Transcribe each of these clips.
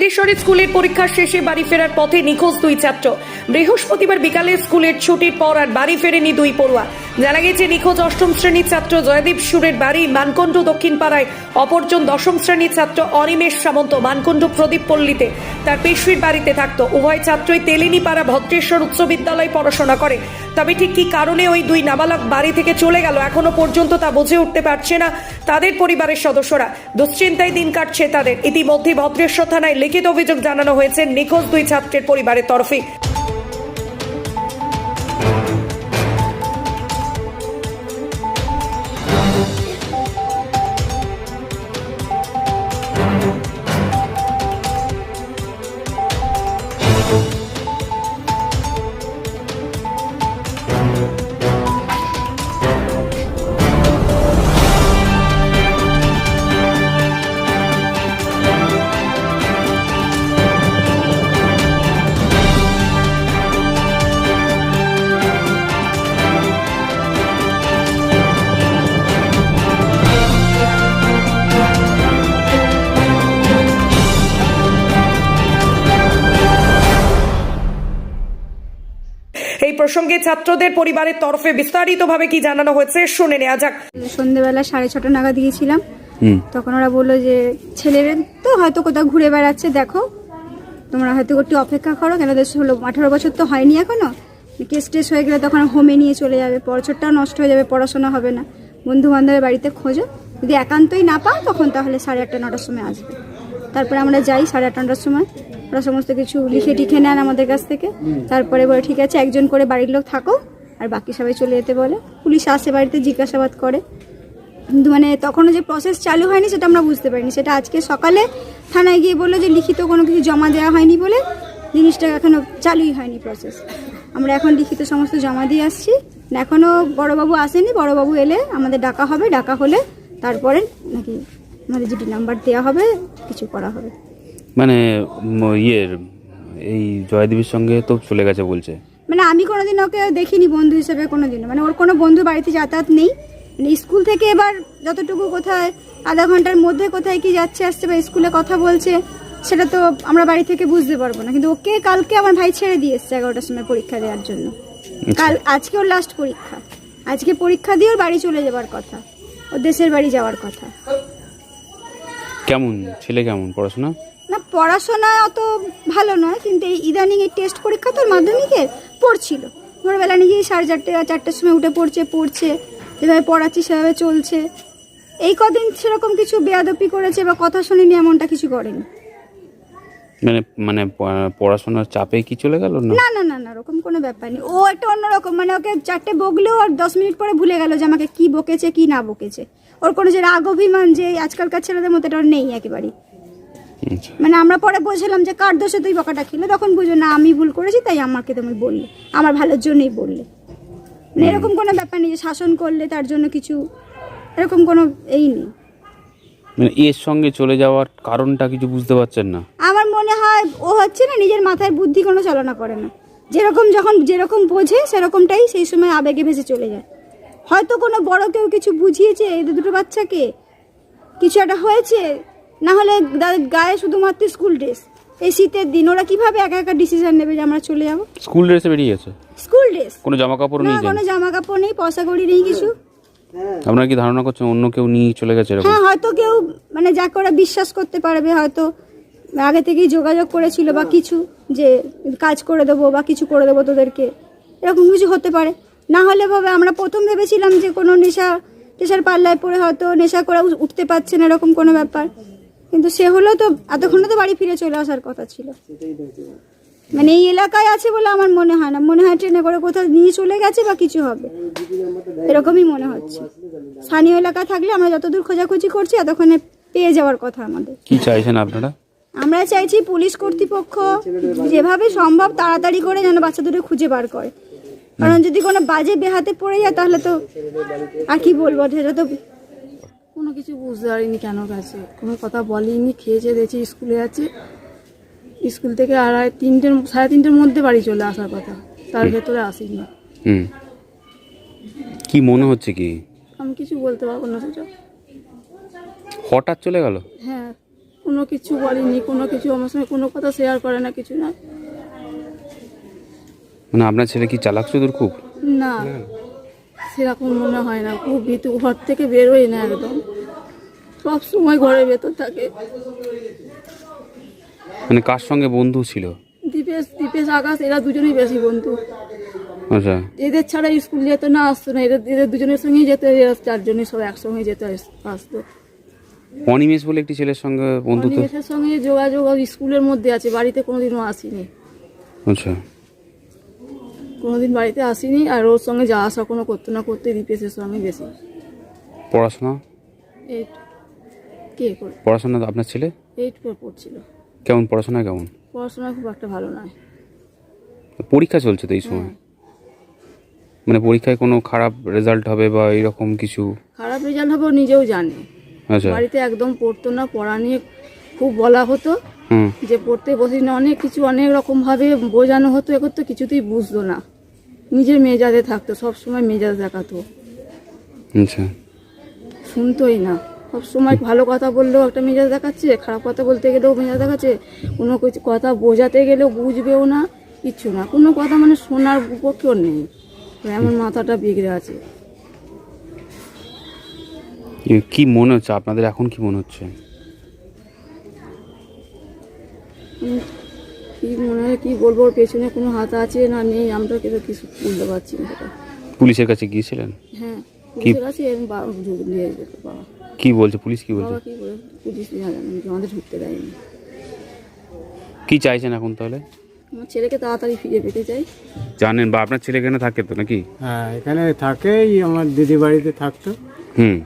Montessori স্কুলের পরীক্ষা শেষে বাড়ি ফেরার পথে নিখোঁজ দুই ছাত্র। বৃহস্পতিবার বিকালে স্কুলের ছুটির পর আর বাড়ি ফেরেনি দুই পড়ুয়া। জানা গেছে, নিখোঁজ অষ্টম শ্রেণির ছাত্র জয়দীপ সুরের বাড়ি মানকণ্ড দক্ষিণ পাড়ায় অপরজন দশম শ্রেণির ছাত্র অনিমেষ সামন্ত মানকণ্ড প্রদীপ পল্লীতে। তার পেশির বাড়িতে থাকতো। উভয় ছাত্রই তেলিনীপাড়া ভদ্রেশ্বর উচ্চ বিদ্যালয়ে পড়াশোনা করে। তবে ঠিক কি কারণে ওই দুই নাবালক বাড়ি থেকে চলে গেল এখনও পর্যন্ত তা বুঝে উঠতে পারছে না তাদের পরিবারের সদস্যরা। দুশ্চিন্তায় দিন কাটছে তাদের। ইতিমধ্যে ভদ্রেশ্বর থানায় লিখিত অভিযোগ জানানো হয়েছে নিখোঁজ দুই ছাত্রের পরিবারের তরফে। প্রসঙ্গে ছাত্রদের পরিবারের তরফে বিস্তারিতভাবে কি জানানো হয়েছে শুনে নেওয়া যাক। সন্ধেবেলা সাড়ে ছটা নাগাদ গিয়েছিলাম। তখন ওরা বলল যে ছেলেরা তো হয়তো কোথাও ঘুরে বেড়াচ্ছে দেখো। তোমরা হয়তো একটু অপেক্ষা করো কেন দেশ হলো আঠারো বছর তো হয়নি এখনও। কেস টেস হয়ে গেলে তখন হোমে নিয়ে চলে যাবে বছরটাও নষ্ট হয়ে যাবে পড়াশোনা হবে না। বন্ধু বান্ধবের বাড়িতে খোঁজো। যদি একান্তই না পাও তখন তাহলে সাড়ে আটটা নটার সময় আসবে। তারপরে আমরা যাই সাড়ে আটটা নটার সময়। ওরা সমস্ত কিছু লিখে টিখে নেন আমাদের কাছ থেকে। তারপরে বলে, ঠিক আছে, একজন করে বাড়ির লোক থাকো, আর বাকি সবাই চলে যেতে বলে। পুলিশ আসে বাড়িতে, জিজ্ঞাসাবাদ করে। কিন্তু মানে তখনও যে প্রসেস চালু হয়নি সেটা আমরা বুঝতে পারিনি। সেটা আজকে সকালে থানায় গিয়ে বলল যে, লিখিত কোনো কিছু জমা দেওয়া হয়নি বলে জিনিসটা এখনও চালুই হয়নি প্রসেস আমরা এখন লিখিত সমস্ত জমা দিয়ে আসছি। এখনও বড়োবাবু আসেনি, বড়বাবু এলে আমাদের ডাকা হবে। ডাকা হলে তারপরে নাকি আমাদের যেটি নাম্বার দেওয়া হবে, কিছু করা হবে। মানে ইয়ের এই জয়দেবীর সঙ্গে তো চলে গেছে বলছে। মানে আমি কোনোদিন ওকে দেখিনি বন্ধু হিসেবে কোনোদিনও। মানে ওর কোনো বন্ধু বাড়িতে যাতায়াত নেই। মানে স্কুল থেকে এবার যতটুকু কোথায় আধা ঘণ্টার মধ্যে কোথায় কি যাচ্ছে আসছে বা স্কুলে কথা বলছে সেটা তো আমরা বাড়ি থেকে বুঝতে পারব না। কিন্তু ওকে কালকে আমার ভাই ছেড়ে দিয়ে এসছে এগারোটার সময় পরীক্ষা দেওয়ার জন্য। কাল আজকে ওর লাস্ট পরীক্ষা। আজকে পরীক্ষা দিয়ে ওর বাড়ি চলে যাবার কথা। ওর দেশের বাড়ি যাওয়ার কথা। কেমন? ছেলে কেমন? পড়াশোনা? না পড়াশোনা অত ভালো নয় কিন্তু এই ইদানিং এই টেস্ট পরীক্ষা তো মাধ্যমিকের পড়ছিল। ভোরবেলা নিজেই সাড়ে চারটে চারটের সময় উঠে পড়ছে পড়ছে যেভাবে পড়াচ্ছি সেভাবে চলছে। এই কদিন সেরকম কিছু বেয়াদপি করেছে বা কথা শুনিনি এমনটা কিছু করেনি। মানে মানে পড়াশোনার চাপে কি চলে গেল না? না না না না ওরকম কোনো ব্যাপার নেই। ও একটা অন্যরকম মানে ওকে চারটে বকলেও আর দশ মিনিট পরে ভুলে গেল যে আমাকে কি বকেছে কি না বকেছে। ওর কোনো যে রাগ অভিমান যে আজকালকার ছেলেদের মতো এটা ওর নেই একেবারেই। মানে আমরা পরে বুঝলাম যে কার দোষে তুই বকাটা খেলে? তখন বুঝো না আমি ভুল করেছি তাই আমাকে তুমি বললে। আমার ভালোর জন্যই বললে। মানে এরকম কোনো ব্যাপার নেই যে শাসন করলে তার জন্য কিছু এরকম কোনো এই নেই। মানে এর সঙ্গে চলে যাওয়ার কারণটা কিছু বুঝতে পারছেন না? আমার মনে হয় ও হচ্ছে না নিজের মাথায় বুদ্ধি কোনো চালনা করে না। যেরকম যখন যেরকম বোঝে সেরকমটাই সেই সময় আবেগে ভেসে চলে যায়। হয়তো কোনো বড় কেউ কিছু বুঝিয়েছে এই দুটো বাচ্চাকে কিছু একটা হয়েছে না হলে দা- গায়ে শুধুমাত্র স্কুল ড্রেস এই শীতের দিন ওরা কীভাবে একা একা ডিসিশন নেবে যে আমরা চলে যাব? স্কুল ড্রেসে বেরিয়ে গেছে। স্কুল ড্রেস কোনো জামা কাপড় নেই কোনো জামা কাপড় নেই পয়সা কড়ি নেই কিছু। আপনারা কি ধারণা করছেন অন্য কেউ নিয়ে চলে গেছে এরকম? হ্যাঁ হয়তো কেউ মানে যাকে ওরা বিশ্বাস করতে পারবে হয়তো আগে থেকেই যোগাযোগ করেছিল বা কিছু যে কাজ করে দেবো বা কিছু করে দেবো তোদেরকে। এরকম কিছু হতে পারে। না হলে ভাবে আমরা প্রথম ভেবেছিলাম যে কোনো নেশা নেশার পাল্লায় পড়ে হয়তো নেশা করে উঠতে পারছে না এরকম কোনো ব্যাপার। কিন্তু সে হলো তো এতক্ষণে তো বাড়ি ফিরে চলে আসার কথা ছিল। মানে এই এলাকায় আছে বলে আমার মনে হয় না। মনে হয় ট্রেনে করে কোথাও নিয়ে চলে গেছে বা কিছু হবে। এরকমই মনে হচ্ছে। স্থানীয় এলাকা থাকলে আমরা যতদূর খোঁজাখুঁজি করছি এতক্ষণে পেয়ে যাওয়ার কথা আমাদের। কি চাইছেন আপনারা? আমরা চাইছি পুলিশ কর্তৃপক্ষ যেভাবে সম্ভব তাড়াতাড়ি করে যেন বাচ্চা দুটো খুঁজে বার করে। কারণ যদি কোনো বাজে বেহাতে পড়ে যায় তাহলে তো আর কি বলব? সেটা তো কোনো কিছু বুঝতে পারিনি কেন গেছে। কোনো কথা বলিনি খেয়েছে দেখছি স্কুলে আছে স্কুল থেকে আড়াই তিনটের সাড়ে তিনটের মধ্যে বাড়ি চলে আসার কথা। তার ভেতরে আসিনি। হুম। কি মনে হচ্ছে কি? আমি কিছু বলতে পারব না সেটা। হঠাৎ চলে গেল? হ্যাঁ কোনো কিছু বলেনি কোনো কিছু আমার সঙ্গে কোনো কথা শেয়ার করে না কিছু না। মানে আপনার ছেলে কি চালাক চতুর খুব? না সেরকম মনে হয় না। খুব ভীতু ঘর থেকে বেরোয় না একদম। সব সময় ঘরের ভেতর থাকে। মানে কার সঙ্গে বন্ধু ছিল? দীপেশ দীপেশ আকাশ এরা দুজনেই বেশি বন্ধু। আচ্ছা। এদের ছাড়া স্কুল যেত না আসতো না। এদের এদের দুজনের সঙ্গেই যেত এরা চারজনই সব একসঙ্গে যেত আসতো। অনিমেষ বলে একটি ছেলের সঙ্গে বন্ধুত্ব? পরিবেশের সঙ্গে যোগাযোগ ওই স্কুলের মধ্যে আছে বাড়িতে কোনোদিনও আসিনি। আচ্ছা। কোনোদিন বাড়িতে আসিনি আর ওর সঙ্গে যাওয়া আসা কোনো করতো না করতে দীপেশের সঙ্গে বেশি। পড়াশোনা? এইট কে করে পড়াশোনা আপনার ছেলে? এইট করে পড়ছিল। কেমন পড়াশোনা কেমন? পড়াশোনা খুব একটা ভালো নয়। পরীক্ষা চলছে তো এই সময়? হ্যাঁ। মানে পরীক্ষায় কোনো খারাপ রেজাল্ট হবে বা এরকম কিছু? খারাপ রেজাল্ট হবে ও নিজেও জানে। আচ্ছা। বাড়িতে একদম পড়তো না পড়া নিয়ে খুব বলা হতো। যে পড়তে বসিস না অনেক কিছু অনেক রকমভাবে বোঝানো হতো এ করতো কিছুতেই বুঝতো না। নিজের মেজাজে থাকতো সব সময় মেজাজ দেখাতো। আচ্ছা। শুনতোই না। সব সময় ভালো কথা বললেও একটা মেজাজ দেখাচ্ছে খারাপ কথা বলতে গেলেও মেজাজ দেখাচ্ছে কোনো কিছু কথা বোঝাতে গেলেও বুঝবেও না কিচ্ছু না। কোনো কথা মানে শোনার পক্ষেও নেই। এমন মাথাটা বিগড়ে আছে। কি মনে হচ্ছে? আপনাদের এখন কি মনে হচ্ছে? কি মনে হয় কি বলব? পেছনে কোনো হাত আছে না নেই? আমরা কিছু বুঝতে পারছি না পুলিশের কাছে গিয়েছিলেন? হ্যাঁ। কি বলছে? পুলিশ কি বলছে? বাবা কি পুলিশ আমাদের ঢুকতে দেয়নি। কি চাইছেন এখন তাহলে? আমার ছেলেকে তাড়াতাড়ি ফিরে পেতে চাই। জানেন বা আপনার ছেলে এখানে থাকে তো নাকি? হ্যাঁ এখানে থাকেই আমার দিদি বাড়িতে থাকতো। হুম।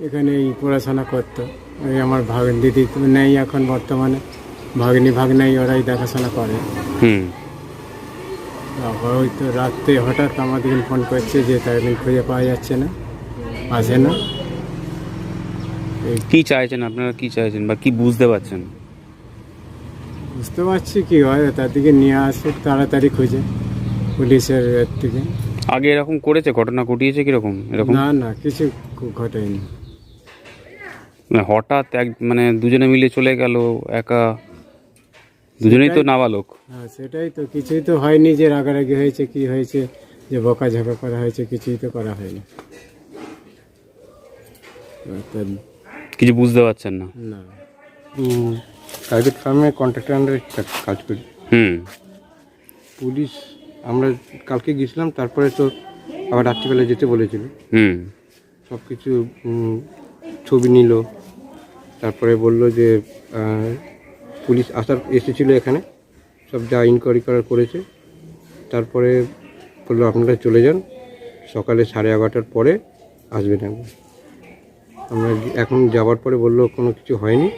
এখানেই পড়াশোনা করতো। ওই আমার ভাগ দিদি তো নেই এখন বর্তমানে। ভাগ্নি ভাগ্নাই ওরাই দেখাশোনা করে। হুম। তারপর ওই তো রাত্রে হঠাৎ আমাদের ফোন করছে যে তাই খুঁজে পাওয়া যাচ্ছে না আসে না। কি চাইছেন আপনারা কি চাইছেন বা কি বুঝতে পারছেন? বুঝতে পারছি কি হয় তার দিকে নিয়ে আসুক তাড়াতাড়ি খুঁজে পুলিশের থেকে আগে এরকম করেছে ঘটনা ঘটিয়েছে কীরকম? এরকম? না না কিছু ঘটেনি। হঠাৎ এক মানে দুজনে মিলে চলে গেল একা। দুজনেই তো নাবালক। হ্যাঁ সেটাই তো কিছুই তো হয়নি যে রাগারাগি হয়েছে কি হয়েছে যে বকাঝকা করা হয়েছে কিছুই তো করা হয়নি। তা কিছু বুঝতে পারছেন না। না। প্রাইভেট ফার্মে কন্ট্রাক্টর আন্ডারে কাজ করি। হুম। পুলিশ আমরা কালকে গেছিলাম তারপরে তো আবার রাত্রিবেলা যেতে বলেছিল। হুম। সব কিছু ছবি নিল তারপরে বলল যে পুলিশ আসার এসেছিল এখানে। সব যা ইনকোয়ারি করার করেছে। তারপরে বলল আপনারা চলে যান। সকালে সাড়ে এগারোটার পরে আসবেন একবার। আমরা এখন যাওয়ার পরে বলল কোনো কিছু হয়নি।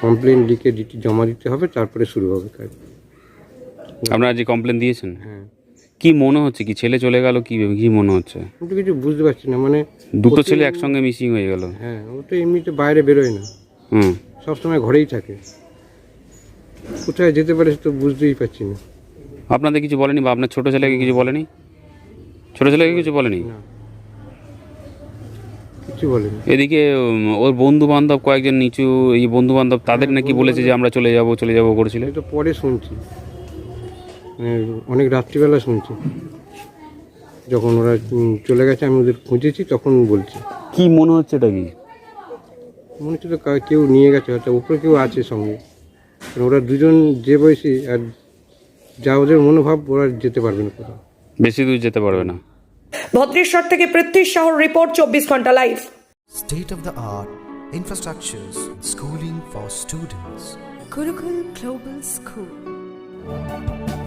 কমপ্লেন লিখে জমা দিতে হবে তারপরে শুরু হবে কাজ। আপনারা যে কমপ্লেন দিয়েছেন? হ্যাঁ। কি মনে হচ্ছে? কি ছেলে চলে গেল? কি কি মনে হচ্ছে? কিছু বুঝতে পারছি না মানে দুটো ছেলে একসঙ্গে মিসিং হয়ে গেল। হ্যাঁ ও তো এমনিতে বাইরে বেরোয় না। হুম। সবসময় ঘরেই থাকে। কোথায় যেতে পারে সে তো বুঝতেই পারছি না। আপনাদের কিছু বলেনি বা আপনার ছোট ছেলেকে কিছু বলেনি? ছোট ছেলেকে কিছু বলেনি? না। কিছু বলেনি। এদিকে উম, ওর বন্ধু বান্ধব কয়েকজন নিচু এই বন্ধু বান্ধব তাদের নাকি বলেছে যে আমরা চলে যাব চলে যাব করেছিল? তো পরে শুনছি। মানে অনেক রাত্রিবেলা শুনছি। যখন ওরা উম, চলে গেছে আমি ওদের খুঁজেছি তখন বলছি। কি মনে হচ্ছে এটা কি? মনে হচ্ছে তো কেউ নিয়ে গেছে হয়তো উপরে কেউ আছে সঙ্গে কারণ ওরা দুজন যে বয়সী আর যা ওদের মনোভাব ওরা যেতে পারবে না কোথাও বেশি দূর যেতে পারবে না ভদ্রেশ্বর থেকে পৃথ্বীশ শহর রিপোর্ট চব্বিশ ঘণ্টা live state of the art infrastructures, schooling for students. Gurukul Global School.